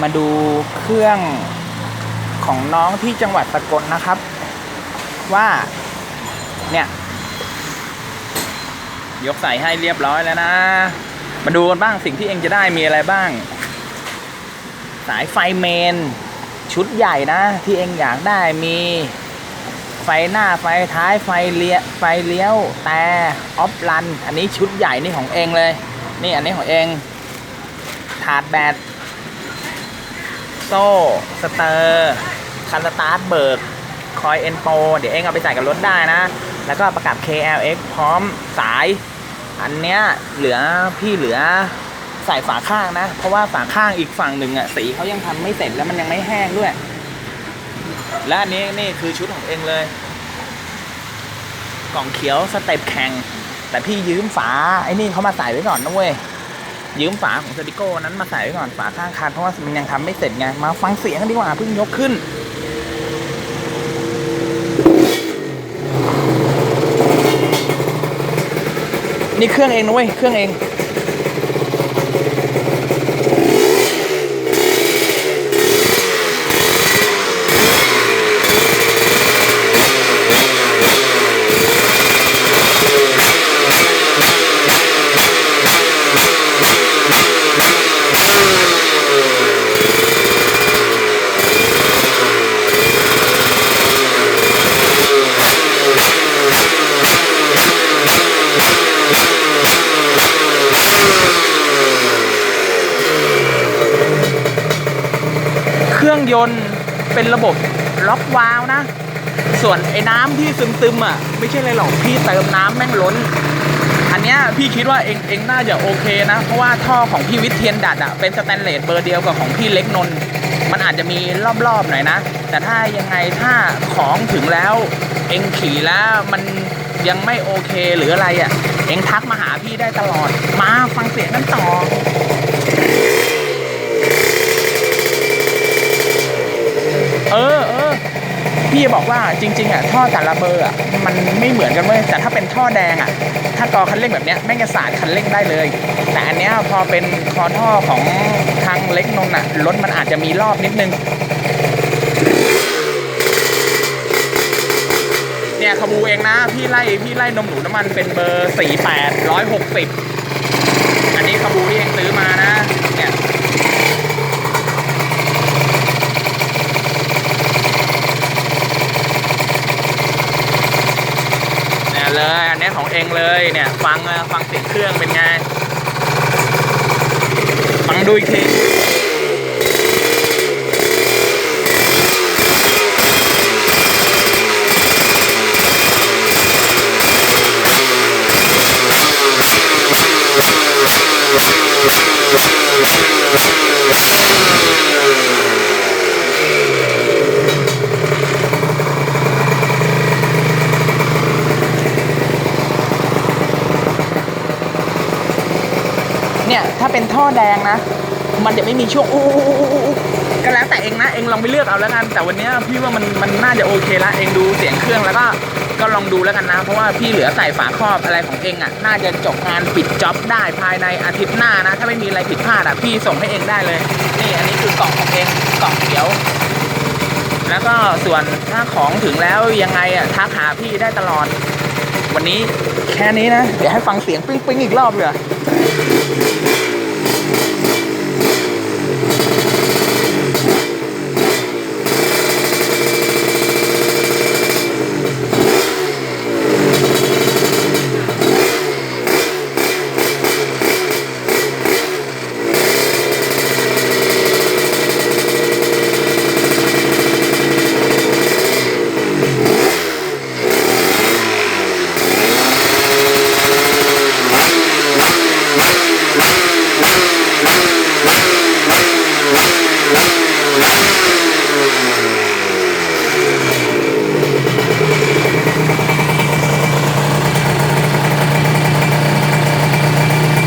มาดูเครื่องของน้องที่จังหวัดสกลนะครับ ว่า เนี่ย ยกใส่ให้เรียบร้อยแล้วนะ มาดูกันบ้างสิ่งที่เองจะได้มีอะไรบ้าง สายไฟเมน ชุดใหญ่นะ ที่เองอยากได้มีไฟหน้าไฟท้ายไฟเลี้ยไฟเลี้ยวแต่ออฟรัน อันนี้ชุดใหญ่นี่ของเองเลย นี่อันนี้ของเอง ถาดแบต โซ่ สเตอร์คันสตาร์ทเบิร์กคอยเอ็นโปเดี๋ยวเองเอาไปใส่กับรถได้นะ แล้วก็ประกับ KLX พร้อมสาย อันเนี้ยเหลือพี่เหลือใส่ฝาข้างนะ เพราะว่าฝาข้างอีกฝั่งหนึ่งอะสีเขายังทำไม่เสร็จแล้วมันยังไม่แห้งด้วย และอันนี้นี่คือชุดของเองเลย กล่องเขียวสเต็ปแข่งแต่พี่ยืมฝาไอ้นี่เขามาใส่ไว้ก่อนนะเว้ย ยืมฝาของเซติโก้นั้นมาใส่ไว้ก่อนฝาข้างคันเพราะว่ามันยังทำไม่เสร็จไงมาฟังเสียงกันดีกว่าเพิ่งยกขึ้นนี่เครื่องเองนะเว้ยเครื่องเอง เครื่องยนต์เป็นระบบล็อกวาล์วนะ ส่วนไอ้น้ำที่ซึมๆอะไม่ใช่อะไรหรอกพี่เติมน้ำแม่งล้น อันเนี้ยพี่คิดว่าเองเองน่าจะโอเคนะ เพราะว่าท่อของพี่วิทย์เทียนดัดอะเป็นสแตนเลสเบอร์เดียวกับของพี่เล็กนน์มันอาจจะมีรอบๆหน่อยนะ แต่ถ้ายังไงถ้าของถึงแล้ว เองขี่แล้วมันยังไม่โอเคหรืออะไรอะ เองทักมาหาพี่ได้ตลอด มาฟังเสียงกันต่ออเออ พี่บอกว่าจริงๆอะท่อแต่ละเบอร์อะมันไม่เหมือนกันเว้ยแต่ถ้าเป็นท่อแดงอะ ถ้ากอคันเร่งแบบเนี้ยแม่งจะสาดคันเร่งได้เลย แต่อันเนี้ยพอเป็นคอท่อของทางเล็กนนอะรถมันอาจจะมีรอบนิดนึงเนี่ยขบูเองนะพี่ไล่พี่ไล่นมหนูน้ำมันเป็นเบอร์สี่แปดร้อยหกสิบอันนี้ขบูที่เองซื้อมานะเนี่ย เนี่ย เนเนี้ยของเองเลยเนี่ย ฟังฟังเสียงเครื่องเป็นไง ฟังดูอีกที เนี่ยถ้าเป็นท่อแดงนะ มันจะไม่มีช่วงอู้ก็แล้วแต่เองนะเองลองไปเลือกเอาแล้วกัน แต่วันนี้พี่ว่ามันมันน่าจะโอเคละเองดูเสียงเครื่องแล้วก็ก็ลองดูแล้วกันนะ เพราะว่าพี่เหลือใส่ฝาครอบอะไรของเองอะ น่าจะจบงานปิดจ็อบได้ภายในอาทิตย์หน้านะ ถ้าไม่มีอะไรผิดพลาดอะพี่ส่งให้เองได้เลย นี่อันนี้คือกล่องของเองกล่องเขียว แล้วก็ส่วนถ้าของถึงแล้วยังไงอะทักหาพี่ได้ตลอด วันนี้แค่นี้นะ เดี๋ยวให้ฟังเสียงปิ้งๆอีกรอบเลย